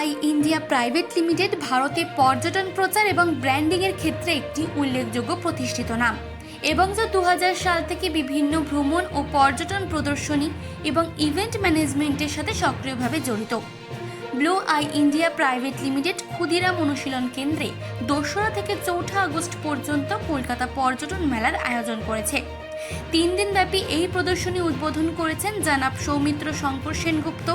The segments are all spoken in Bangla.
আই ইন্ডিয়া প্রাইভেট লিমিটেড ভারতে পর্যটন প্রচার এবং ব্র্যান্ডিংয়ের ক্ষেত্রে একটি উল্লেখযোগ্য প্রতিষ্ঠিত নাম। এবং যা দু হাজার সাল থেকে বিভিন্ন ভ্রমণ ও পর্যটন প্রদর্শনী এবং ইভেন্ট ম্যানেজমেন্টের সাথে সক্রিয়ভাবে জড়িত। Blue I India Private Limited Khudiram অনুশীলন কেন্দ্রে দোসরা থেকে চৌঠা আগস্ট পর্যন্ত কলকাতা পর্যটন মেলার আয়োজন করেছে। তিন দিনব্যাপী এই প্রদর্শনী উদ্বোধন করেছেন জানাব Soumitra Shankar Sengupta.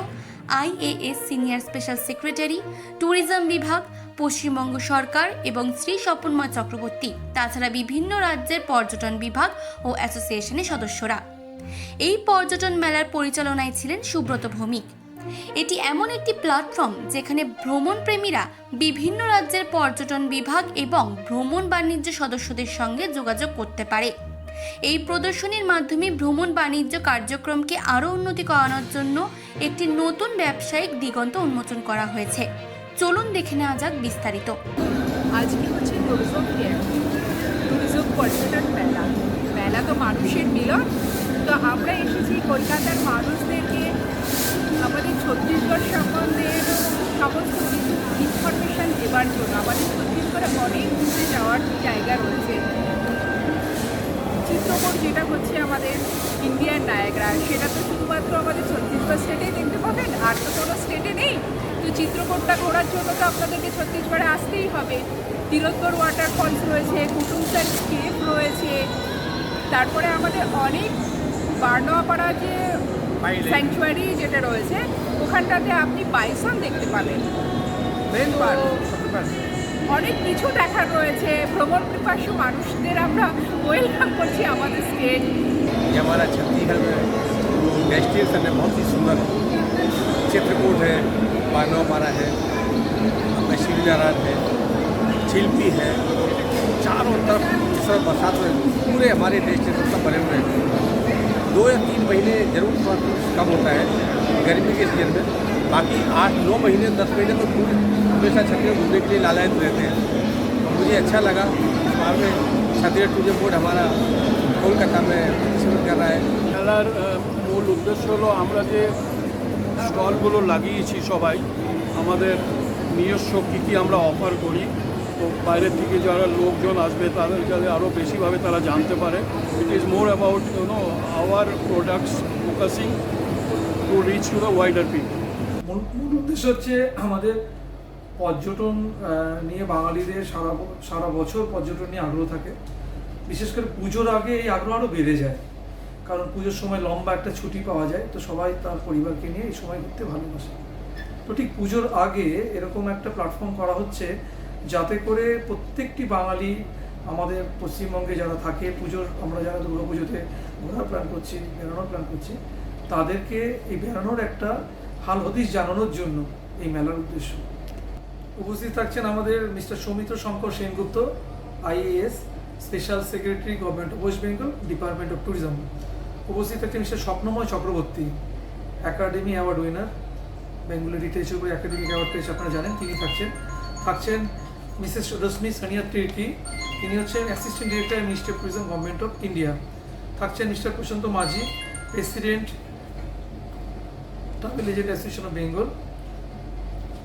IAS senior special secretary, tourism বিভাগ, পশ্চিমবঙ্গ সরকার এবং শ্রী স্বপনময় চক্রবর্তী, তাছাড়া বিভিন্ন রাজ্যের পর্যটন বিভাগ ও অ্যাসোসিয়েশনের সদস্যরা। এই পর্যটন মেলার পরিচালনায় ছিলেন সুব্রত ভৌমিক। এটি এমন একটি প্ল্যাটফর্ম যেখানে ভ্রমণ প্রেমীরা বিভিন্ন রাজ্যের পর্যটন বিভাগ এবং ভ্রমণ বাণিজ্য সদস্যদের সঙ্গে যোগাযোগ করতে পারে। এই প্রদর্শনীর মাধ্যমে ভ্রমণ বাণিজ্য কার্যক্রমকে আরও উন্নতি করানোর জন্য একটি নতুন ব্যবসায়িক দিগন্ত উন্মোচন করা হয়েছে। চলুন দেখে নেওয়া যাক বিস্তারিত। আজকে হচ্ছে পর্যটন মেলা। মেলা তো মানুষের মিলন। তো আমরা এসেছি কলকাতার মানুষদেরকে, আমাদের ছত্তিশগড় সম্বন্ধে সমস্ত কিছু ইনফরমেশান দেওয়ার জন্য। আমাদের ছত্তিশগড়ে অনেক ঘুরতে যাওয়ার জায়গা রয়েছে। যেটা হচ্ছে আমাদের ইন্ডিয়ান নায়গ্রা সেটা তো শুধুমাত্র আমাদের ছত্তিশগড় স্টেটেই দেখতে পাবেন। আর তো কোনো স্টেটে নেই। তো চিত্রকূটটা ঘোরার জন্য তো আপনাদেরকে ছত্তিশগড়ে আসতেই হবে। তিরোত্তর ওয়াটারফলস রয়েছে কুটুমসার কেভ রয়েছে। তারপরে আমাদের অনেক বার্নোয়াপাড়া যে স্যাংচুয়ারি যেটা রয়েছে ওখানটাতে আপনি বাইসন দেখতে পাবেন। অনেক কিছু দেখার রয়েছে ভ্রমণ পিপাসু মানুষদের আমরা ওয়েলকাম করছি আমাদের স্টেট ये हमारा छत्तीसगढ़ में डेस्टिनेशन है बहुत ही सुंदर है चित्रकूट है पानोपारा है मशीन नारायण है शिल्पी है चारों तरफ इस समय बरसात में पूरे हमारे डेस्टिनेशन सब बने हुए हैं दो या तीन महीने जरूर थोड़ा टूरिस्ट कम होता है गर्मी के सीजन में बाकी आठ नौ महीने दस महीने तो पूरे हमेशा छत्तीसगढ़ घूमने के लिए लालायत रहते हैं तो मुझे अच्छा लगा इस बार में छत्तीसगढ़ टूरिज्म बोर्ड हमारा कोलकाता में पार्टिसिपेट कर रहा है খেলার আহ, মূল উদ্দেশ্য হলো আমরা যে স্টলগুলো লাগিয়েছি সবাই আমাদের নিজস্ব কী কী আমরা অফার করি তো বাইরের থেকে যারা লোকজন আসবে তাদের যাতে আরও বেশিভাবে তারা জানতে পারে it is more about you know our products focusing to reach to the wider people মূল মূল উদ্দেশ্য হচ্ছে আমাদের পর্যটন নিয়ে বাঙালিদের সারা সারা বছর পর্যটন নিয়ে আগ্রহ থাকে। বিশেষ করে পুজোর আগে এই আগ্রহ আরও বেড়ে যায়। কারণ পুজোর সময় লম্বা একটা ছুটি পাওয়া যায়, তো সবাই তার পরিবারকে নিয়ে এই সময় ঘুরতে ভালোবাসে। তো ঠিক পুজোর আগে এরকম একটা প্ল্যাটফর্ম করা হচ্ছে যাতে করে প্রত্যেকটি বাঙালি আমাদের পশ্চিমবঙ্গে যারা থাকে, পুজোর, আমরা যারা দুর্গা পুজোতে ঘোরার প্ল্যান করছি, বেড়ানোর প্ল্যান করছি, তাদেরকে এই বেড়ানোর একটা হাল হদিশ জানানোর জন্য এই মেলার উদ্দেশ্য। উপস্থিত থাকছেন আমাদের mister Soumitra Shankar Sengupta, IAS, special secretary government West Bengal, department of tourism. উপস্থিত থাকছেন mister Swapnamoy Chakraborty, academy award winner Bengali রিটেজ উপরে একাডেমিক অ্যাওয়ার্ড পেয়েছে, আপনারা জানেন, তিনি থাকছেন। থাকছেন মিসেস রশ্মি সানিয়া তির্কি, তিনি হচ্ছেন assistant director ministry of tourism government of India. থাকছেন mister Prashanta Majhi, president travel agent association of Bengal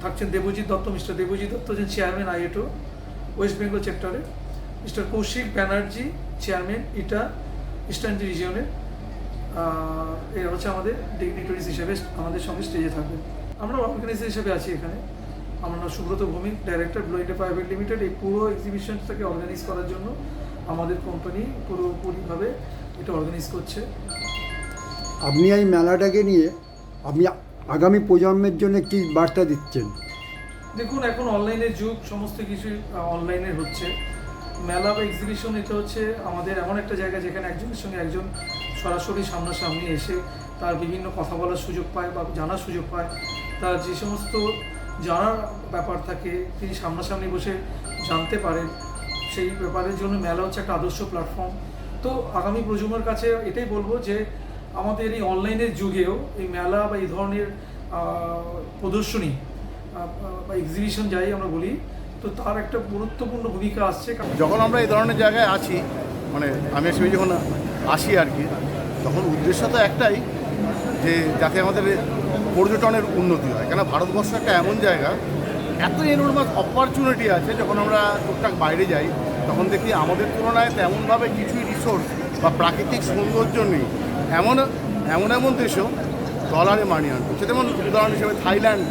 থাকছেন দেবজিৎ দত্ত, মিস্টার দেবজিৎ দত্ত হচ্ছেন চেয়ারম্যান আইএটো ওয়েস্ট বেঙ্গল সেক্টরে মিস্টার কৌশিক ব্যানার্জি চেয়ারম্যান ইটা ইস্টার্ন রিজিয়নের এরা হচ্ছে আমাদের ডিগনিটরিজ হিসেবে আমাদের সঙ্গে স্টেজে থাকবেন। আমরা অর্গানাইজার হিসেবে আছি এখানে। আমরা Subrata Bhowmik director Blue India Private Limited এই পুরো এক্সিবিশনটাকে অর্গানাইজ করার জন্য আমাদের কোম্পানি পুরোপুরিভাবে এটা অর্গানাইজ করছে। আপনি এই মেলাটাকে নিয়ে, আপনি আগামী প্রজন্মের জন্য কি বার্তা দিচ্ছেন? দেখুন, এখন অনলাইনের যুগ, সমস্ত কিছু অনলাইনে হচ্ছে। মেলা বা এক্সিবিশন এটা হচ্ছে আমাদের এমন একটা জায়গা যেখানে একজনের সঙ্গে একজন সরাসরি সামনাসামনি এসে তার বিভিন্ন কথা বলার সুযোগ পায় বা জানার সুযোগ পায়। তার যে সমস্ত জানার ব্যাপার থাকে, তিনি সামনাসামনি বসে জানতে পারেন। সেই ব্যাপারের জন্য মেলা হচ্ছে একটা আদর্শ প্ল্যাটফর্ম তো আগামী প্রজন্মের কাছে এটাই বলব যে আমাদের এই অনলাইনের যুগেও এই মেলা বা এই ধরনের প্রদর্শনী বা এক্সিবিশন যাই আমরা বলি, তো তার একটা গুরুত্বপূর্ণ ভূমিকা আসছে যখন আমরা এই ধরনের জায়গায় আছি মানে আমি একসময় যখন আসি আর কি, তখন উদ্দেশ্য তো একটাই যে যাতে আমাদের পর্যটনের উন্নতি হয়। কেন ভারতবর্ষ একটা এমন জায়গা, এত এনোরমাস অপরচুনিটি আছে, যখন আমরা টুকটাক বাইরে যাই, তখন দেখি আমাদের তুলনায় তেমনভাবে কিছুই রিসোর্স বা প্রাকৃতিক সৌন্দর্য নেই। এমন এমন এমন দেশও ডলারে মানি আনছে যেমন উদাহরণ হিসেবে থাইল্যান্ড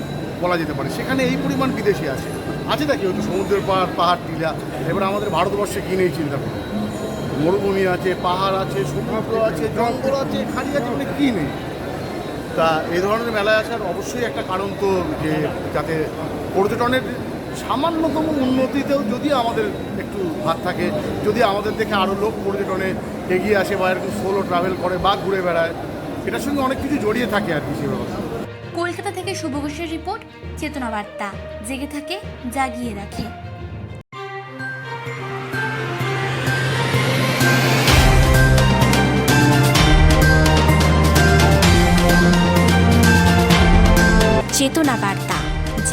বলা যেতে পারে, সেখানে এই পরিমাণ বিদেশি আছে। আছে নাকি হয়তো সমুদ্রের পাহাড় পাহাড়, টিলা। এবার আমাদের ভারতবর্ষে কী নেই চিন্তা করুন। মরুভূমি আছে, পাহাড় আছে, সমুদ্র আছে, জঙ্গল আছে, খালি আছে মানে কী নেই? তা এই ধরনের মেলায় আসার অবশ্যই একটা কারণ তো যে যাতে পর্যটনের সামান্যতম উন্নতিতেও যদি আমাদের একটু হাত থাকে, যদি আমাদের দেখে আরও লোক পর্যটনে এগিয়ে আসে বা এরকম সোলো ট্রাভেল করে বা ঘুরে বেড়ায়, এটার সঙ্গে অনেক কিছু জড়িয়ে থাকে আর কি কলকাতা থেকে শুভ রিপোর্ট, চেতনা বার্তা। জেগে থাকে, জাগিয়ে রাখে।